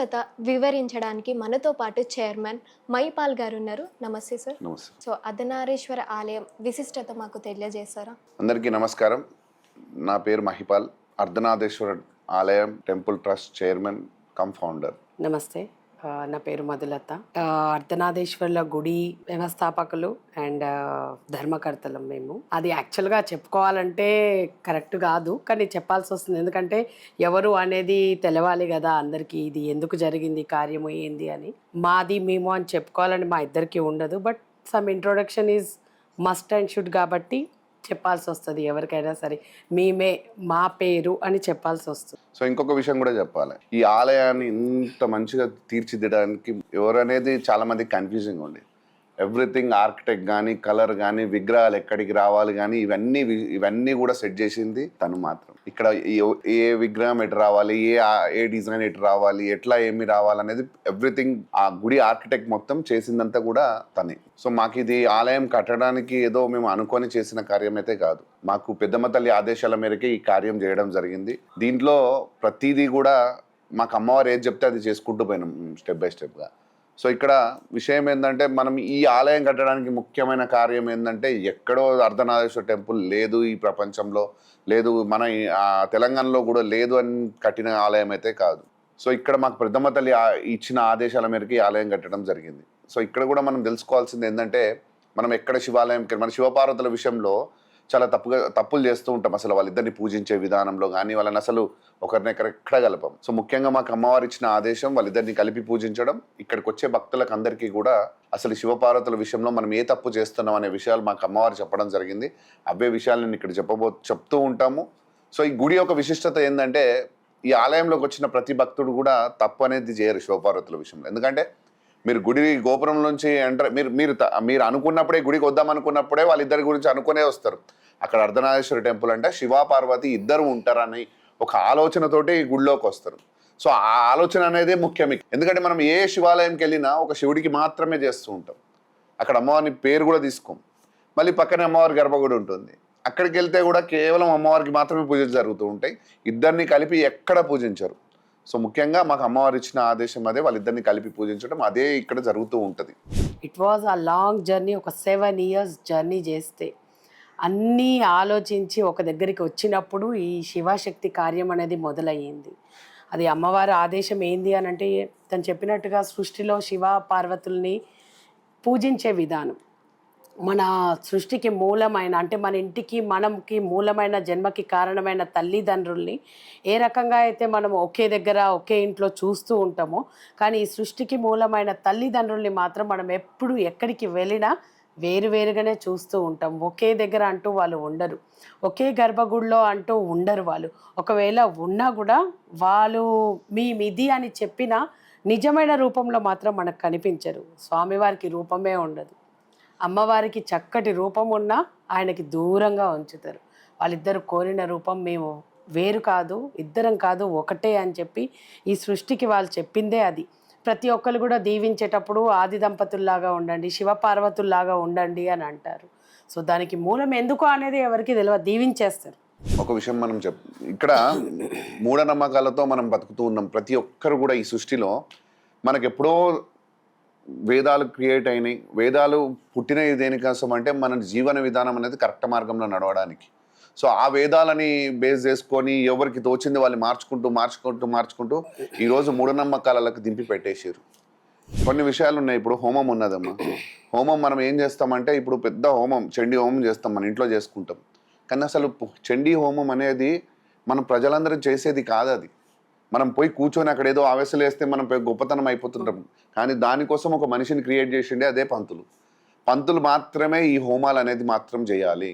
విశిష్టత వివరించడానికి మనతో పాటు చైర్మన్ మైపాల్ గారు ఉన్నారు. నమస్తే సార్. నమస్తే. సో అర్ధనారీశ్వర ఆలయం విశిష్టత మాకు తెలియజేస్తారా అందరికీ నమస్కారం. నా పేరు మహిపాల్ అర్ధనాథేశ్వర ఆలయం temple trust chairman cum founder. నమస్తే. నా పేరు మధులత. అర్ధనాదేశ్వర్ల అర్ధనాథేశ్వర్ల గుడి వ్యవస్థాపకులు అండ్ ధర్మకర్తలం మేము. అది యాక్చువల్గా చెప్పుకోవాలంటే కరెక్ట్ కాదు కానీ చెప్పాల్సి వస్తుంది. ఎందుకంటే ఎవరు అనేది తెలవాలి కదా అందరికీ ఇది ఎందుకు జరిగింది కార్యము ఏంది అని. మాది మేము అని చెప్పుకోవాలని మా ఇద్దరికి ఉండదు but some introduction is must and should కాబట్టి చెప్పాల్సి వస్తుంది ఎవరికైనా సరే. మేమే మా పేరు అని చెప్పాల్సి వస్తుంది సో ఇంకొక విషయం కూడా చెప్పాలి. ఈ ఆలయాన్ని ఇంత మంచిగా తీర్చిదిద్దడానికి ఎవరనేది చాలా మంది కన్ఫ్యూజింగ్ ఉండేది ఎవ్రీథింగ్ ఆర్కిటెక్ట్ కానీ కలర్ కానీ విగ్రహాలు ఎక్కడికి రావాలి కానీ ఇవన్నీ ఇవన్నీ కూడా సెట్ చేసింది తను మాత్రం. ఇక్కడ ఏ- ఏ విగ్రహం ఎటు రావాలి ఏ ఏ డిజైన్ ఎటు రావాలి ఎట్లా ఏమి రావాలనేది ఎవ్రీథింగ్ ఆ గుడి ఆర్కిటెక్ట్ మొత్తం చేసిందంతా కూడా తనే. సో మాకు ఇది ఆలయం కట్టడానికి ఏదో మేము అనుకొని చేసిన కార్యం అయితే కాదు. మాకు పెద్దమ్మ తల్లి ఆదేశాల మేరకే ఈ కార్యం చేయడం జరిగింది. దీంట్లో ప్రతిదీ కూడా మాకు అమ్మవారు ఏది చెప్తే అది చేసుకుంటూ పోయినాం స్టెప్ బై స్టెప్గా. సో ఇక్కడ విషయం ఏంటంటే మనం ఈ ఆలయం కట్టడానికి ముఖ్యమైన కార్యం ఏంటంటే ఎక్కడో అర్ధనాథేశ్వర టెంపుల్ లేదు ఈ ప్రపంచంలో లేదు మన తెలంగాణలో కూడా లేదు అని కట్టిన ఆలయం అయితే కాదు. సో ఇక్కడ మాకు పెద్దమ్మ తల్లి ఇచ్చిన ఆదేశాల మేరకు ఈ ఆలయం కట్టడం జరిగింది. సో ఇక్కడ కూడా మనం తెలుసుకోవాల్సింది ఏంటంటే మనం ఎక్కడ శివాలయంకి మన శివపార్వతుల విషయంలో చాలా తప్పుగా తప్పులు చేస్తూ ఉంటాం. అసలు వాళ్ళిద్దరిని పూజించే విధానంలో కానీ వాళ్ళని అసలు ఒకరిని ఎక్కడ కలపం. సో ముఖ్యంగా మాకు అమ్మవారు ఇచ్చిన ఆదేశం వాళ్ళిద్దరిని కలిపి పూజించడం ఇక్కడికి వచ్చే భక్తులకు అందరికీ కూడా అసలు శివపార్వతుల విషయంలో మనం ఏ తప్పు చేస్తున్నాం అనే విషయాలు మాకు అమ్మవారు చెప్పడం జరిగింది. అవే విషయాలు నేను ఇక్కడ చెప్పబో చెప్తూ ఉంటాము. సో ఈ గుడి యొక్క విశిష్టత ఏంటంటే ఈ ఆలయంలోకి వచ్చిన ప్రతి భక్తుడు కూడా తప్పు అనేది చేయరు శివపార్వతుల విషయంలో. ఎందుకంటే మీరు గుడి గోపురం నుంచి ఎంటర్ మీరు మీరు త- మీరు అనుకున్నప్పుడే గుడికి వద్దాం అనుకున్నప్పుడే వాళ్ళిద్దరి గురించి అనుకునే వస్తారు. అక్కడ అర్ధనాథేశ్వర టెంపుల్ అంటే శివ పార్వతి ఇద్దరు ఉంటారని ఒక ఆలోచనతోటి ఈ గుడిలోకి వస్తారు. సో ఆ ఆలోచన అనేది ముఖ్యం ఎందుకంటే మనం ఏ శివాలయంకి వెళ్ళినా ఒక శివుడికి మాత్రమే చేస్తూ ఉంటాం. అక్కడ అమ్మవారిని పేరు కూడా తీసుకోం. మళ్ళీ పక్కనే అమ్మవారి గర్భగుడి ఉంటుంది. అక్కడికి వెళ్తే కూడా కేవలం అమ్మవారికి మాత్రమే పూజలు జరుగుతూ ఉంటాయి. ఇద్దరిని కలిపి ఎక్కడ పూజించరు. సో ముఖ్యంగా మాకు అమ్మవారు ఇచ్చిన ఆదేశం అదే వాళ్ళిద్దరిని కలిపి పూజించడం అదే ఇక్కడ జరుగుతూ ఉంటుంది. It was a long journey ఒక సెవెన్ ఇయర్స్ జర్నీ చేస్తే. అన్నీ ఆలోచించి ఒక దగ్గరికి వచ్చినప్పుడు ఈ శివశక్తి కార్యం అనేది మొదలయ్యింది. అది అమ్మవారి ఆదేశం ఏంది అని అంటే తను చెప్పినట్టుగా సృష్టిలో శివ పార్వతుల్ని పూజించే విధానం. మన సృష్టికి మూలమైన అంటే మన ఇంటికి మనంకి మూలమైన జన్మకి కారణమైన తల్లిదండ్రుల్ని ఏ రకంగా అయితే మనం ఒకే దగ్గర ఒకే ఇంట్లో చూస్తూ ఉంటామో కానీ ఈ సృష్టికి మూలమైన తల్లిదండ్రుల్ని మాత్రం మనం ఎప్పుడు ఎక్కడికి వెళ్ళినా వేరువేరుగానే చూస్తూ ఉంటాం. ఒకే దగ్గర అంటూ వాళ్ళు ఉండరు. ఒకే గర్భగుడిలో అంటూ ఉండరు వాళ్ళు. ఒకవేళ ఉన్నా కూడా వాళ్ళు మీ మిది అని చెప్పిన నిజమైన రూపంలో మాత్రం మనకు కనిపించరు. స్వామివారికి రూపమే ఉండదు. అమ్మవారికి చక్కటి రూపం ఉన్నా ఆయనకి దూరంగా ఉంచుతారు. వాళ్ళిద్దరు కోరిన రూపం మేము వేరు కాదు ఇద్దరం కాదు ఒకటే అని చెప్పి ఈ సృష్టికి వాళ్ళు చెప్పిందే అది. ప్రతి ఒక్కరు కూడా దీవించేటప్పుడు ఆది దంపతుల్లాగా ఉండండి శివపార్వతుల్లాగా ఉండండి అని అంటారు. సో దానికి మూలం ఎందుకు అనేది ఎవరికి తెలియదు దీవించేస్తారు. ఒక విషయం మనం చెప్ ఇక్కడ మూఢనమ్మకాలతో మనం బతుకుతూ ఉన్నాం. ప్రతి ఒక్కరు కూడా ఈ సృష్టిలో మనకెప్పుడో వేదాలు క్రియేట్ అయినాయి. వేదాలు పుట్టినవి దేనికోసం అంటే మన జీవన విధానం అనేది కరెక్ట్ మార్గంలో నడవడానికి. సో ఆ వేదాలని బేస్ చేసుకొని ఎవరికి తోచింది వాళ్ళు మార్చుకుంటూ మార్చుకుంటూ మార్చుకుంటూ ఈరోజు మూఢనమ్మకాలకు దింపి పెట్టేసారు కొన్ని విషయాలు ఉన్నాయి. ఇప్పుడు హోమం ఉన్నదమ్మా. హోమం మనం ఏం చేస్తామంటే ఇప్పుడు పెద్ద హోమం చండీ హోమం చేస్తాం మన ఇంట్లో చేసుకుంటాం. కానీ అసలు చండీ హోమం అనేది మనం ప్రజలందరూ చేసేది కాదు అది మనం పోయి కూర్చొని అక్కడ ఏదో ఆవేశలు వేస్తే మనం పోయి గొప్పతనం అయిపోతుంటాం. కానీ దానికోసం ఒక మనిషిని క్రియేట్ చేసిండే అదే పంతులు. పంతులు మాత్రమే ఈ హోమాలు అనేది మాత్రం చేయాలి.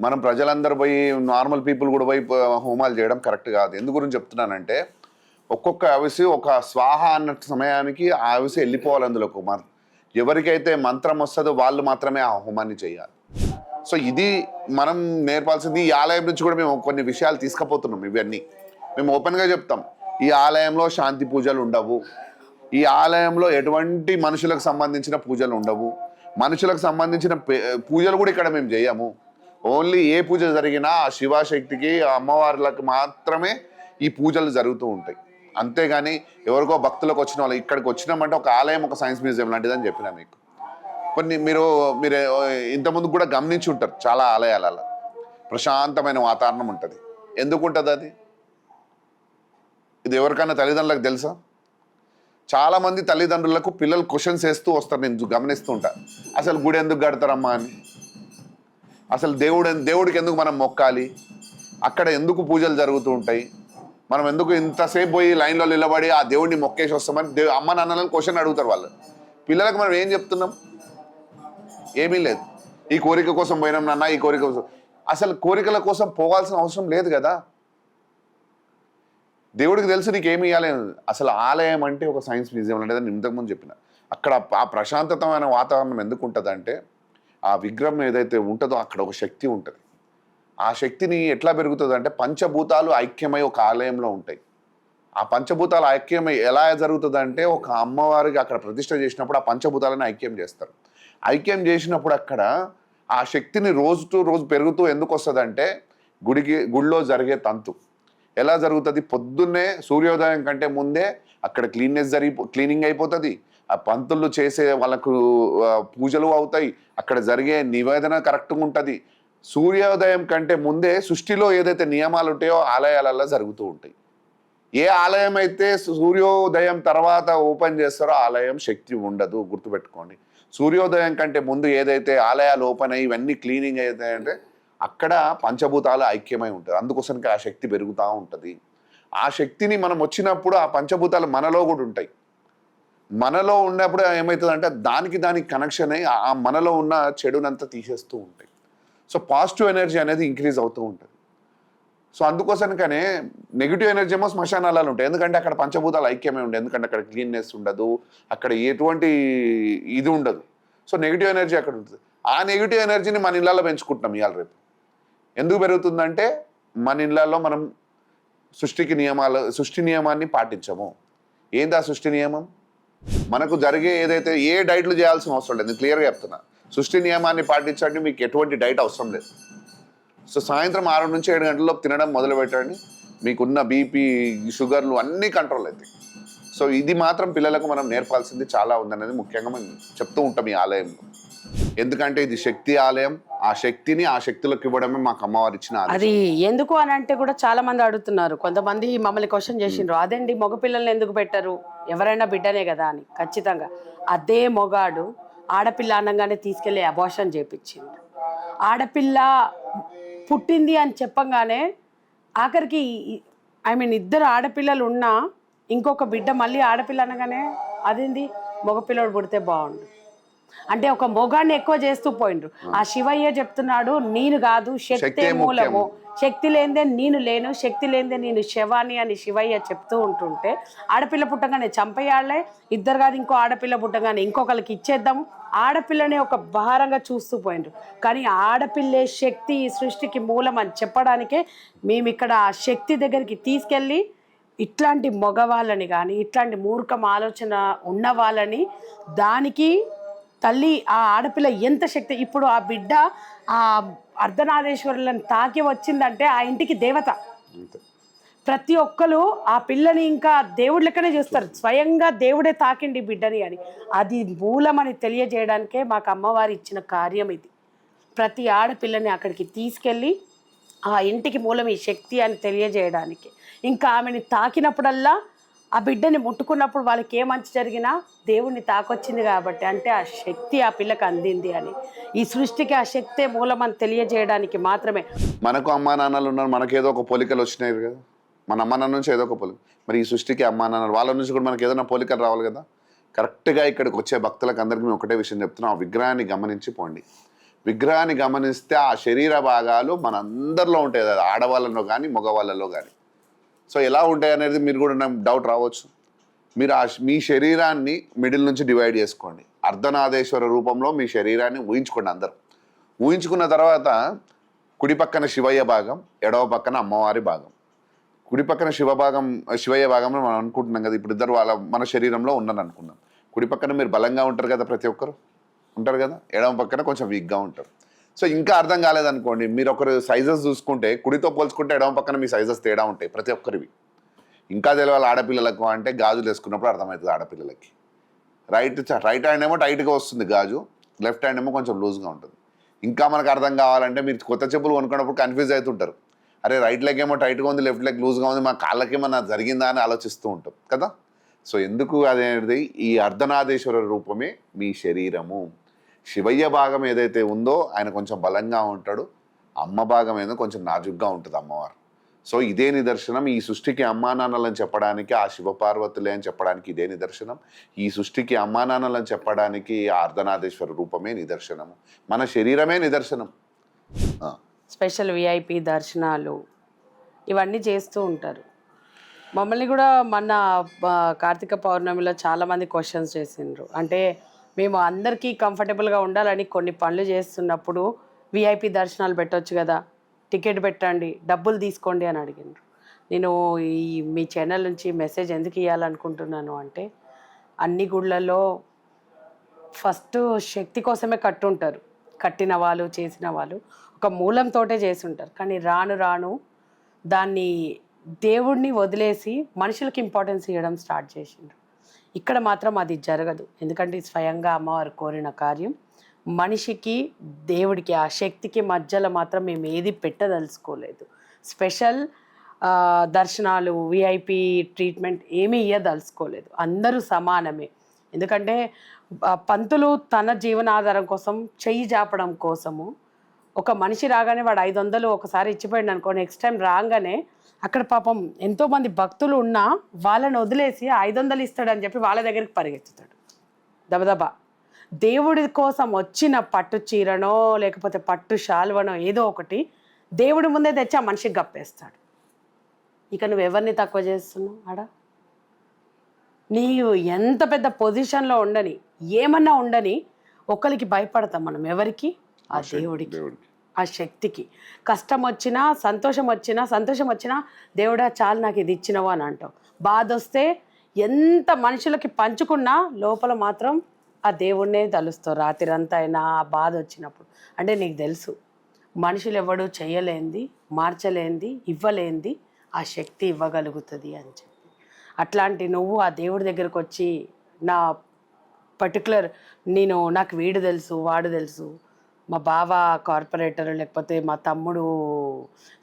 మనం ప్రజలందరూ పోయి నార్మల్ పీపుల్ కూడా పోయి హోమాలు చేయడం కరెక్ట్ కాదు. ఎందు గురించి చెప్తున్నానంటే ఒక్కొక్క అవిసి ఒక స్వాహ అన్న సమయానికి ఆ అవిసి వెళ్ళిపోవాలి అందులో ఎవరికైతే మంత్రం వస్తుందో వాళ్ళు మాత్రమే ఆ హోమాన్ని చేయాలి. సో ఇది మనం నేర్పాల్సింది ఈ ఆలయం నుంచి కూడా మేము కొన్ని విషయాలు తీసుకుపోతున్నాం ఇవన్నీ. మేము ఓపెన్గా చెప్తాం ఈ ఆలయంలో శాంతి పూజలు ఉండవు. ఈ ఆలయంలో ఎటువంటి మనుషులకు సంబంధించిన పూజలు ఉండవు. మనుషులకు సంబంధించిన పే- పూజలు కూడా ఇక్కడ మేము చేయము. ఓన్లీ ఏ పూజ జరిగినా ఆ శివశక్తికి ఆ అమ్మవార్లకు మాత్రమే ఈ పూజలు జరుగుతూ ఉంటాయి. అంతేగాని ఎవరికో భక్తులకు వచ్చిన వాళ్ళు ఇక్కడికి వచ్చినామంటే ఒక ఆలయం ఒక సైన్స్ మ్యూజియం లాంటిది అని చెప్పిన మీకు. కొన్ని మీరు మీరు ఇంతకుముందు కూడా గమనించి ఉంటారు చాలా ఆలయాలలో. ప్రశాంతమైన వాతావరణం ఉంటుంది. ఎందుకు ఉంటుంది అది? ఇది ఎవరికైనా తల్లిదండ్రులకు తెలుసా? చాలామంది తల్లిదండ్రులకు పిల్లలు క్వశ్చన్స్ వేస్తూ వస్తారు నేను గమనిస్తూ ఉంటా. అసలు గుడి ఎందుకు కడతారమ్మా అని. అసలు దేవుడు దేవుడికి ఎందుకు మనం మొక్కాలి? అక్కడ ఎందుకు పూజలు జరుగుతూ ఉంటాయి? మనం ఎందుకు ఇంతసేపు పోయి లైన్లో నిలబడి ఆ దేవుడిని మొక్కేసి వస్తామని దేవు అమ్మ నాన్నలను క్వశ్చన్ అడుగుతారు వాళ్ళు. పిల్లలకు మనం ఏం చెప్తున్నాం? ఏమీ లేదు. ఈ కోరిక కోసం పోయినాం నాన్న ఈ కోరిక కోసం. అసలు కోరికల కోసం పోవాల్సిన అవసరం లేదు కదా? దేవుడికి తెలుసు నీకు ఏమి ఇవ్వాలి అసలు ఆలయం అంటే ఒక సైన్స్ మ్యూజియం అంటే నేను ఇంతకుముందు చెప్పిన. అక్కడ ఆ ప్రశాంతతమైన వాతావరణం ఎందుకు ఉంటుందంటే ఆ విగ్రహం ఏదైతే ఉంటుందో అక్కడ ఒక శక్తి ఉంటుంది. ఆ శక్తిని ఎట్లా పెరుగుతుంది అంటే పంచభూతాలు ఐక్యమై ఒక ఆలయంలో ఉంటాయి. ఆ పంచభూతాలు ఐక్యమై ఎలా జరుగుతుంది అంటే ఒక అమ్మవారికి అక్కడ ప్రతిష్ట చేసినప్పుడు ఆ పంచభూతాలను ఐక్యం చేస్తారు. ఐక్యం చేసినప్పుడు అక్కడ ఆ శక్తిని రోజు టు రోజు పెరుగుతూ ఎందుకు వస్తుందంటే గుడికి గుడిలో జరిగే తంతు. ఎలా జరుగుతుంది? పొద్దున్నే సూర్యోదయం కంటే ముందే అక్కడ క్లీన్నెస్ జరిగి క్లీనింగ్ అయిపోతుంది. ఆ పంతులు చేసే వాళ్ళకు పూజలు అవుతాయి. అక్కడ జరిగే నివేదన కరెక్ట్గా ఉంటుంది. సూర్యోదయం కంటే ముందే సృష్టిలో ఏదైతే నియమాలు ఉంటాయో ఆలయాలలో జరుగుతూ ఉంటాయి. ఏ ఆలయం అయితే సూర్యోదయం తర్వాత ఓపెన్ చేస్తారో ఆలయం శక్తి ఉండదు గుర్తుపెట్టుకోండి. సూర్యోదయం కంటే ముందు ఏదైతే ఆలయాలు ఓపెన్ అయ్యి ఇవన్నీ క్లీనింగ్ అవుతాయంటే అక్కడ పంచభూతాలు ఐక్యమై ఉంటుంది అందుకోసానికి ఆ శక్తి పెరుగుతూ ఉంటుంది. ఆ శక్తిని మనం వచ్చినప్పుడు ఆ పంచభూతాలు మనలో కూడా ఉంటాయి. మనలో ఉన్నప్పుడు ఏమవుతుందంటే దానికి దానికి కనెక్షన్ అయ్యి ఆ మనలో ఉన్న చెడునంతా తీసేస్తూ ఉంటాయి. సో పాజిటివ్ ఎనర్జీ అనేది ఇంక్రీజ్ అవుతూ ఉంటుంది. సో అందుకోసానికనే నెగిటివ్ ఎనర్జీ ఏమో శ్మశానాలలో ఉంటాయి. ఎందుకంటే అక్కడ పంచభూతాలు ఐక్యమే ఉండదు. ఎందుకంటే అక్కడ క్లీన్నెస్ ఉండదు. అక్కడ ఎటువంటి ఇది ఉండదు. సో నెగిటివ్ ఎనర్జీ అక్కడ ఉంటుంది. ఆ నెగిటివ్ ఎనర్జీని మన ఇళ్ళల్లో పెంచుకుంటున్నాం ఇవాళ రేపు. ఎందుకు పెరుగుతుందంటే మన ఇళ్ళల్లో మనం సృష్టికి నియమాలు సృష్టి నియమాన్ని పాటించము. ఏంది ఆ సృష్టి నియమం? మనకు జరిగే ఏదైతే ఏ డైట్లు చేయాల్సిన అవసరం లేదు. నేను క్లియర్గా చెప్తున్నా. సృష్టి నియమాన్ని పాటించండి మీకు ఎటువంటి డైట్ అవసరం లేదు. సో సాయంత్రం ఆరు నుంచి ఏడు గంటల్లో తినడం మొదలు పెట్టండి. మీకున్న బీపీ షుగర్లు అన్నీ కంట్రోల్ అవుతాయి సో ఇది మాత్రం పిల్లలకు మనం నేర్పాల్సింది చాలా ఉందనేది ముఖ్యంగా మనం చెప్తూ ఉంటాం ఈ ఆలయంలో. ఎందుకంటే ఇది శక్తి ఆలయం. ఆ శక్తిని ఆ శక్తులకు ఇవ్వడమే మాకు అమ్మవారు ఇచ్చిన అది ఎందుకు అని అంటే కూడా చాలా మంది అడుగుతున్నారు. కొంతమంది మమ్మల్ని క్వశ్చన్ చేసిండ్రు. అదేంటి? మగపిల్లల్ని ఎందుకు పెట్టరు? ఎవరైనా బిడ్డనే కదా అని. ఖచ్చితంగా. అదే మొగాడు ఆడపిల్ల అనగానే తీసుకెళ్ళి అబార్షన్ చేపించింది ఆడపిల్ల పుట్టింది అని చెప్పంగానే ఆఖరికి ఐ మీన్ ఇద్దరు ఆడపిల్లలు ఉన్నా ఇంకొక బిడ్డ మళ్ళీ ఆడపిల్ల అనగానే అదేంది? మగపిల్లడు పుడితే బాగుండు. అంటే ఒక మొగాన్ని ఎక్కువ చేస్తూ పోయిండ్రు. ఆ. శివయ్య చెప్తున్నాడు నేను కాదు శక్తే మూలము. శక్తి లేనిదే నేను లేను శక్తి లేనిదే నేను శవాని అని శివయ్య చెప్తూ ఉంటుంటే ఆడపిల్ల పుట్టగానే చంపేయాలే ఇద్దరు కాదు ఇంకో ఆడపిల్ల పుట్టగానే ఇంకొకరికి ఇచ్చేద్దాము ఆడపిల్లని ఒక భారంగా చూస్తూ పోయిండ్రు. కానీ ఆడపిల్లే శక్తి ఈ సృష్టికి మూలం అని చెప్పడానికే మేము ఇక్కడ ఆ శక్తి దగ్గరికి తీసుకెళ్ళి ఇట్లాంటి మగవాళ్ళని కానీ ఇట్లాంటి మూర్ఖం ఆలోచన ఉన్న వాళ్ళని దానికి తల్లి ఆ ఆడపిల్ల ఎంత శక్తి? ఇప్పుడు ఆ బిడ్డ ఆ అర్ధనాదేశ్వరులను తాకి వచ్చిందంటే ఆ ఇంటికి దేవత. ప్రతి ఒక్కరు ఆ పిల్లని ఇంకా దేవుడి లెక్కనే చూస్తారు. స్వయంగా దేవుడే తాకిండి బిడ్డని అని. అది మూలమని తెలియజేయడానికే మాకు అమ్మవారు ఇచ్చిన కార్యం ఇది. ప్రతి ఆడపిల్లని అక్కడికి తీసుకెళ్ళి ఆ ఇంటికి మూలం ఈ శక్తి అని తెలియజేయడానికి. ఇంకా ఆమెని తాకినప్పుడల్లా ఆ బిడ్డని ముట్టుకున్నప్పుడు వాళ్ళకి ఏ మంచి జరిగినా దేవుణ్ణి తాకొచ్చింది కాబట్టి అంటే ఆ శక్తి ఆ పిల్లకి అందింది అని. ఈ సృష్టికి ఆ శక్తే మూలం అని తెలియజేయడానికి మాత్రమే. మనకు అమ్మా నాన్నలు ఉన్నారు మనకి ఏదో ఒక పోలికలు వచ్చినాయి కదా. మన అమ్మా నాన్న నుంచి ఏదో ఒక పోలిక మరి ఈ సృష్టికి అమ్మా నాన్నలు వాళ్ళ నుంచి కూడా మనకి ఏదైనా పోలికలు రావాలి కదా. కరెక్ట్గా ఇక్కడికి వచ్చే భక్తులకు అందరికీ మేము ఒకటే విషయం చెప్తున్నాం ఆ విగ్రహాన్ని గమనించి పోండి. విగ్రహాన్ని గమనిస్తే ఆ శరీర భాగాలు మన అందరిలో ఉంటాయి అది ఆడవాళ్ళలో కానీ మగవాళ్ళలో కానీ సో ఎలా ఉంటాయి అనేది మీరు కూడా నాకు డౌట్ రావచ్చు. మీరు ఆ మీ శరీరాన్ని మిడిల్ నుంచి డివైడ్ చేసుకోండి. అర్ధనాదేశ్వర రూపంలో మీ శరీరాన్ని ఊహించుకోండి అందరు. ఊహించుకున్న తర్వాత కుడి పక్కన శివయ్య భాగం ఎడవ పక్కన అమ్మవారి భాగం. కుడి పక్కన శివ భాగం శివయ్య భాగంలో మనం అనుకుంటున్నాం కదా ఇప్పుడు ఇద్దరు వాళ్ళ మన శరీరంలో ఉన్నాను అనుకున్నాం కుడి పక్కన మీరు బలంగా ఉంటారు కదా ప్రతి ఒక్కరు? ఉంటారు కదా? ఎడమ పక్కన కొంచెం వీక్గా ఉంటారు. సో ఇంకా అర్థం కాలేదనుకోండి మీరు ఒకరు సైజెస్ చూసుకుంటే కుడితో పోల్చుకుంటే ఎడమ పక్కన మీ సైజెస్ తేడా ఉంటాయి ప్రతి ఒక్కరివి. ఇంకా తెలియాలి ఆడపిల్లలకు అంటే గాజులు వేసుకున్నప్పుడు అర్థమవుతుంది ఆడపిల్లలకి. రైట్ రైట్ హ్యాండ్ ఏమో టైట్గా వస్తుంది గాజు లెఫ్ట్ హ్యాండ్ ఏమో కొంచెం లూజ్గా ఉంటుంది. ఇంకా మనకు అర్థం కావాలంటే మీరు కొత్త చెప్పులు కొనుక్కున్నప్పుడు కన్ఫ్యూజ్ అవుతుంటారు. అరే రైట్ లెగ్ ఏమో టైట్గా ఉంది లెఫ్ట్ లెగ్ లూజ్గా ఉంది మా కాళ్ళకి ఏమన్నా జరిగిందా అని ఆలోచిస్తూ ఉంటాం కదా? సో ఎందుకు అనేది ఈ అర్ధనాదేశ్వర రూపమే మీ శరీరము. శివయ్య భాగం ఏదైతే ఉందో ఆయన కొంచెం బలంగా ఉంటాడు అమ్మ భాగం ఏదో కొంచెం నాజుగ్గా ఉంటుంది అమ్మవారు. సో ఇదే నిదర్శనం. ఈ సృష్టికి అమ్మానాన్నలని చెప్పడానికి ఆ శివపార్వతులే అని చెప్పడానికి ఇదే నిదర్శనం. ఈ సృష్టికి అమ్మానాన్నలని చెప్పడానికి ఆ రూపమే నిదర్శనము. మన శరీరమే నిదర్శనం. స్పెషల్ విఐపి దర్శనాలు ఇవన్నీ చేస్తూ ఉంటారు. మమ్మల్ని కూడా మొన్న కార్తీక పౌర్ణమిలో చాలామంది క్వశ్చన్స్ చేసిండ్రు. అంటే మేము అందరికీ కంఫర్టబుల్గా ఉండాలని కొన్ని పనులు చేస్తున్నప్పుడు విఐపి దర్శనాలు పెట్టొచ్చు కదా. టికెట్ పెట్టండి డబ్బులు తీసుకోండి అని అడిగిండ్రు. నేను ఈ మీ ఛానల్ నుంచి మెసేజ్ ఎందుకు ఇవ్వాలనుకుంటున్నాను అంటే అన్ని గుళ్ళల్లో ఫస్ట్ శక్తి కోసమే కట్టుంటారు. కట్టిన వాళ్ళు చేసిన వాళ్ళు ఒక మూలంతోటే చేసి ఉంటారు కానీ రాను రాను దాన్ని దేవుడిని వదిలేసి మనుషులకి ఇంపార్టెన్స్ ఇవ్వడం స్టార్ట్ చేసిండ్రు. ఇక్కడ మాత్రం అది జరగదు. ఎందుకంటే స్వయంగా అమ్మవారు కోరిన కార్యం. మనిషికి దేవుడికి ఆ శక్తికి మధ్యలో మాత్రం మేము ఏది పెట్టదలుచుకోలేదు. స్పెషల్ దర్శనాలు విఐపి ట్రీట్మెంట్ ఏమీ ఇయ్యదలుచుకోలేదు. అందరూ సమానమే. ఎందుకంటే పంతులు తన జీవనాధారం కోసం చెయ్యి జాపడం కోసము ఒక మనిషి రాగానే వాడు ఐదు వందలు ఒకసారి ఇచ్చిపోయాడు అనుకో నెక్స్ట్ టైం రాగానే అక్కడ పాపం ఎంతో మంది భక్తులు ఉన్నా వాళ్ళని వదిలేసి ఐదు వందలు ఇస్తాడని చెప్పి వాళ్ళ దగ్గరికి పరిగెత్తుతాడు. దబదబా. దేవుడి కోసం వచ్చిన పట్టు చీరనో లేకపోతే పట్టు శాల్వనో ఏదో ఒకటి దేవుడి ముందే తెచ్చి ఆ మనిషికి గప్పేస్తాడు ఇక నువ్వు ఎవరిని తక్కువ చేస్తున్నావు ఆడ? నీవు ఎంత పెద్ద పొజిషన్లో ఉండని ఏమన్నా ఉండని ఒకరికి భయపడతాం మనం. ఎవరికి? ఆ దేవుడికి. ఆ శక్తికి. కష్టం వచ్చినా సంతోషం వచ్చినా సంతోషం వచ్చినా దేవుడా చాలు నాకు ఇది ఇచ్చినవు అని అంటావు. బాధ వస్తే ఎంత మనుషులకి పంచుకున్నా లోపల మాత్రం ఆ దేవుణ్ణే తలుస్తావు. రాత్రి అంతా అయినా ఆ బాధ వచ్చినప్పుడు అంటే నీకు తెలుసు మనుషులు ఎవడు చేయలేంది మార్చలేంది ఇవ్వలేంది ఆ శక్తి ఇవ్వగలుగుతుంది అని చెప్పి. అట్లాంటి నువ్వు ఆ దేవుడి దగ్గరకు వచ్చి నా పర్టికులర్ నేను నాకు వీడు తెలుసు వాడు తెలుసు మా బావ కార్పొరేటర్ లేకపోతే మా తమ్ముడు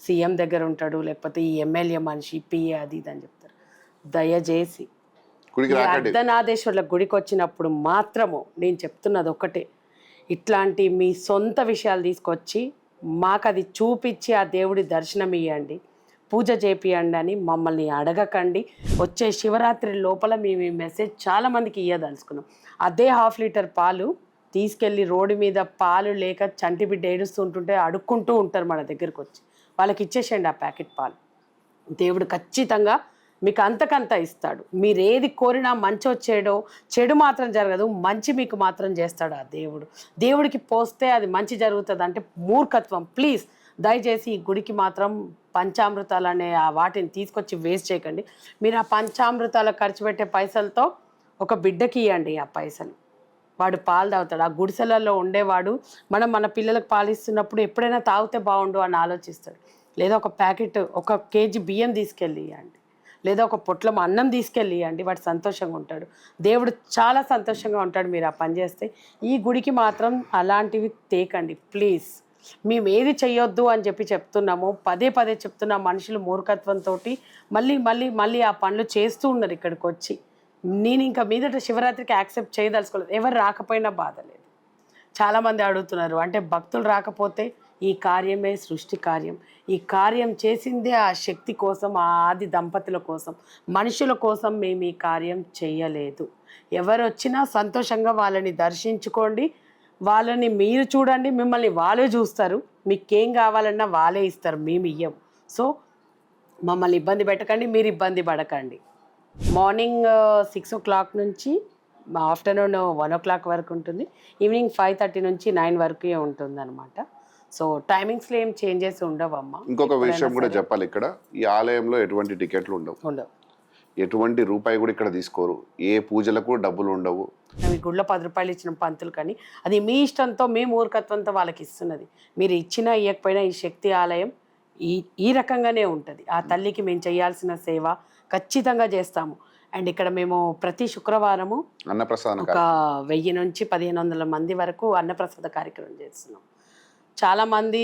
సీఎం దగ్గర ఉంటాడు లేకపోతే ఈ ఎమ్మెల్యే మనిషి పిఏ అది ఇది అని చెప్తారు. దయచేసి అర్ధనాదేశ్వర్ల గుడికి వచ్చినప్పుడు మాత్రము నేను చెప్తున్నది ఒకటే ఇట్లాంటి మీ సొంత విషయాలు తీసుకొచ్చి మాకు అది చూపించి ఆ దేవుడి దర్శనం ఇవ్వండి పూజ చేపియండి అని మమ్మల్ని అడగకండి. వచ్చే శివరాత్రి లోపల మేము ఈ మెసేజ్ చాలా మందికి ఇయ్యదలుచుకున్నాం. అదే హాఫ్ లీటర్ పాలు తీసుకెళ్ళి రోడ్డు మీద పాలు లేక చంటి బిడ్డ ఏడుస్తూ ఉంటుంటే అడుక్కుంటూ ఉంటారు మన దగ్గరకు వచ్చి వాళ్ళకి ఇచ్చేసేయండి ఆ ప్యాకెట్ పాలు. దేవుడు ఖచ్చితంగా మీకు అంతకంత ఇస్తాడు. మీరు ఏది కోరినా మంచి వచ్చేయడో చెడు మాత్రం జరగదు మంచి మీకు మాత్రం చేస్తాడు ఆ దేవుడు. దేవుడికి పోస్తే అది మంచి జరుగుతుంది అంటే మూర్ఖత్వం. ప్లీజ్ దయచేసి ఈ గుడికి మాత్రం పంచామృతాలు అనే ఆ వాటిని తీసుకొచ్చి వేస్ట్ చేయకండి. మీరు ఆ పంచామృతాలు ఖర్చు పెట్టే పైసలతో ఒక బిడ్డకి ఇవ్వండి ఆ పైసలు. వాడు పాలు తాగుతాడు. ఆ గుడిసెలలో ఉండేవాడు మనం మన పిల్లలకు పాలు ఇస్తున్నప్పుడు ఎప్పుడైనా తాగితే బాగుండు అని ఆలోచిస్తాడు. లేదా ఒక ప్యాకెట్ ఒక కేజీ బియ్యం తీసుకెళ్ళి ఇవ్వండి లేదా ఒక పొట్లం అన్నం తీసుకెళ్ళి ఇవ్వండి వాడు సంతోషంగా ఉంటాడు. దేవుడు చాలా సంతోషంగా ఉంటాడు మీరు ఆ పని చేస్తే. ఈ గుడికి మాత్రం అలాంటివి తేకండి. ప్లీజ్. మేము ఏది చేయొద్దు అని చెప్పి చెప్తున్నాము. పదే పదే చెప్తున్న మనుషులు మూర్ఖత్వంతో మళ్ళీ మళ్ళీ మళ్ళీ ఆ పనులు చేస్తూ ఉన్నారు ఇక్కడికి వచ్చి. నేను ఇంకా మీదట శివరాత్రికి యాక్సెప్ట్ చేయదలుచుకోలేదు. ఎవరు రాకపోయినా బాధ లేదు. చాలామంది అడుగుతున్నారు అంటే భక్తులు రాకపోతే ఈ కార్యమే సృష్టి కార్యం. ఈ కార్యం చేసిందే ఆ శక్తి కోసం ఆ ఆది దంపతుల కోసం. మనుషుల కోసం మేము ఈ కార్యం చేయలేదు. ఎవరు వచ్చినా సంతోషంగా వాళ్ళని దర్శించుకోండి. వాళ్ళని మీరు చూడండి మిమ్మల్ని వాళ్ళే చూస్తారు. మీకేం కావాలన్నా వాళ్ళే ఇస్తారు మేము ఇయ్యం. సో మమ్మల్ని ఇబ్బంది పెట్టకండి మీరు ఇబ్బంది పడకండి. మార్నింగ్ సిక్స్ ఓ క్లాక్ నుంచి ఆఫ్టర్నూన్ వన్ ఓ క్లాక్ వరకు ఉంటుంది. ఈవినింగ్ ఫైవ్ థర్టీ నుంచి నైన్ వరకే ఉంటుంది అనమాట సో టైమింగ్స్లో ఏం చేంజెస్ ఉండవమ్మా? ఇంకొక విషయం కూడా చెప్పాలి ఇక్కడ. ఈ ఆలయంలో ఎటువంటి టికెట్లు ఉండవు. ఉండవు. ఎటువంటి రూపాయి కూడా ఇక్కడ తీసుకోరు. ఏ పూజలకు డబ్బులు ఉండవు. గుళ్ళో పది రూపాయలు ఇచ్చిన పంతులు కానీ అది మీ ఇష్టంతో మీ మూర్ఖత్వంతో వాళ్ళకి ఇస్తున్నది. మీరు ఇచ్చినా ఇవ్వకపోయినా ఈ శక్తి ఆలయం ఈ ఈ రకంగానే ఉంటుంది. ఆ తల్లికి మేము చేయాల్సిన సేవ ఖచ్చితంగా చేస్తాము. అండ్ ఇక్కడ మేము ప్రతి శుక్రవారము అన్నప్రసాదం ఒక వెయ్యి నుంచి పదిహేను వందల మంది వరకు అన్నప్రసాద కార్యక్రమం చేస్తున్నాం. చాలామంది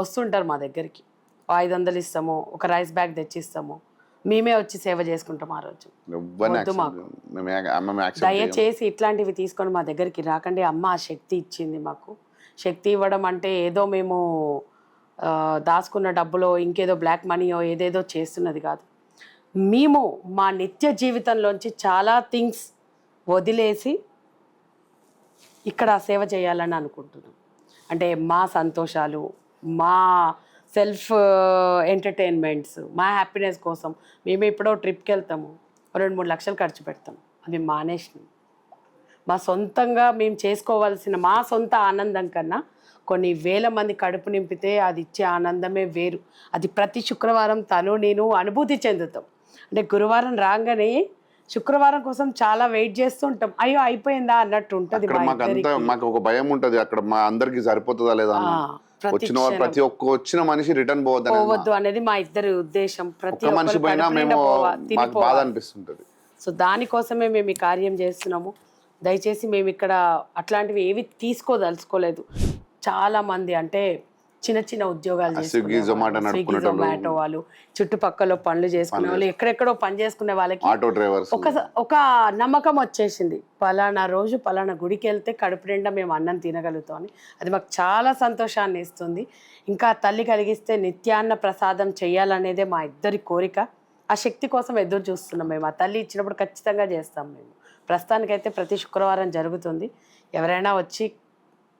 వస్తుంటారు మా దగ్గరికి. ఐదు వందలు ఇస్తాము ఒక రైస్ బ్యాగ్ తెచ్చిస్తాము. మేమే వచ్చి సేవ చేసుకుంటాం ఆ రోజు. దయచేసి ఇట్లాంటివి తీసుకొని మా దగ్గరికి రాకండి. అమ్మ ఆ శక్తి ఇచ్చింది మాకు. శక్తి ఇవ్వడం అంటే ఏదో మేము దాచుకున్న డబ్బులో ఇంకేదో బ్లాక్ మనీయో ఏదేదో చేస్తున్నది కాదు. మేము మా నిత్య జీవితంలోంచి చాలా థింగ్స్ వదిలేసి ఇక్కడ సేవ చేయాలని అనుకుంటున్నాం. అంటే మా సంతోషాలు మా సెల్ఫ్ ఎంటర్టైన్మెంట్స్ మా హ్యాపీనెస్ కోసం మేము ఎప్పుడో ట్రిప్కి వెళ్తాము. రెండు మూడు లక్షలు ఖర్చు పెడతాం. అవి మానేసినాం. మా సొంతంగా మేము చేసుకోవాల్సిన మా సొంత ఆనందం కన్నా కొన్ని వేల మంది కడుపు నింపితే అది ఇచ్చే ఆనందమే వేరు. అది ప్రతి శుక్రవారం తను నేను అనుభూతి చెందుతాం. అంటే గురువారం రాగానే శుక్రవారం కోసం చాలా వెయిట్ చేస్తుంటాం. అయ్యో అయిపోయిందా అన్నట్టు ఉంటుంది మాకు ఒక భయం ఉంటది. అక్కడ మా అందరికి సరిపోతుందా లేదా వచ్చిన వాళ్ళు ప్రతి ఒక్క వచ్చిన మనిషి రిటర్న్ పోవద్దని పోవద్దు అనేది మా ఇద్దరి ఉద్దేశం. ప్రతి మనిషి కడుపు మేము మాకు. బాధ అనిపిస్తుంటది సో దానికోసమే మేము ఈ కార్యం చేస్తున్నాము. దయచేసి మేము ఇక్కడ అట్లాంటివి ఏవి తీసుకోదలుచుకోలేదు. చాలా మంది అంటే చిన్న చిన్న ఉద్యోగాలు స్విగ్గీ, జొమాటో స్విగ్గీ నడుపుకునేటోళ్ళు. జొమాటో వాళ్ళు చుట్టుపక్కల పనులు చేసుకునే వాళ్ళు ఎక్కడెక్కడో పని చేసుకునే వాళ్ళకి ఆటో డ్రైవర్స్. ఒక ఒక నమ్మకం వచ్చేసింది. పలానా రోజు పలానా గుడికి వెళ్తే కడుపు నిండా మేము అన్నం తినగలుగుతాం అని. అది మాకు చాలా సంతోషాన్ని ఇస్తుంది. ఇంకా తల్లి కలిగిస్తే నిత్యాన్న ప్రసాదం చేయాలనేదే మా ఇద్దరి కోరిక. ఆ శక్తి కోసం ఎదురు చూస్తున్నాం మేము. ఆ తల్లి ఇచ్చినప్పుడు ఖచ్చితంగా చేస్తాం మేము. ప్రస్తుతానికైతే ప్రతి శుక్రవారం జరుగుతుంది. ఎవరైనా వచ్చి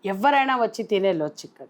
ఎవరైనా వచ్చి తినేళ్ళొచ్చు ఇక్కడ